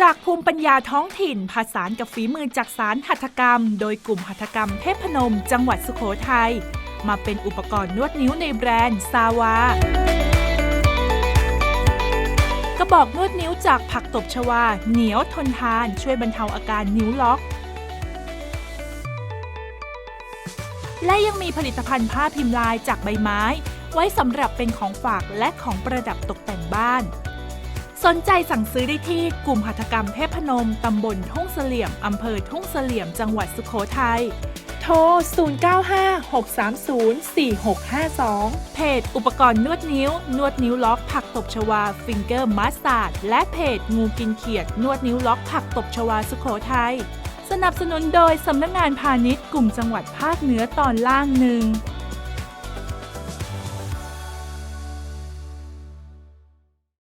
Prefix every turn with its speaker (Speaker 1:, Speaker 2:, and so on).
Speaker 1: จากภูมิปัญญาท้องถิ่นผสานกับฝีมือจากสารหัตถกรรม โดยกลุ่มหัตถกรรมเทพนม จังหวัดสุโขทัยมาเป็นอุปกรณ์นวดนิ้วในแบรนด์ซาวากระบอกนวดนิ้วจากผักตบชวา เหนียวทนทาน ช่วยบรรเทาอาการนิ้วล็อกและยังมีผลิตภัณฑ์ผ้าพิมพ์ลายจากใบไม้ ไว้สำหรับเป็นของฝากและของประดับตกแต่งบ้าน สนใจสั่งซื้อได้ที่กลุ่มหัตถกรรมเทพนม ตำบลทุ่งเสลี่ยม อำเภอทุ่งเสลี่ยม จังหวัดสุโขทัย โทร 0956304652 เพจอุปกรณ์นวดนิ้ว นวดนิ้วล็อกผักตบชวา ฟิงเกอร์มาสตาร์ด และเพจงูกินเขียด นวดนิ้วล็อกผักตบชวาสุโขทัย สนับสนุนโดยสำนักงานพาณิชย์กลุ่มจังหวัดภาคเหนือตอนล่างหนึ่ง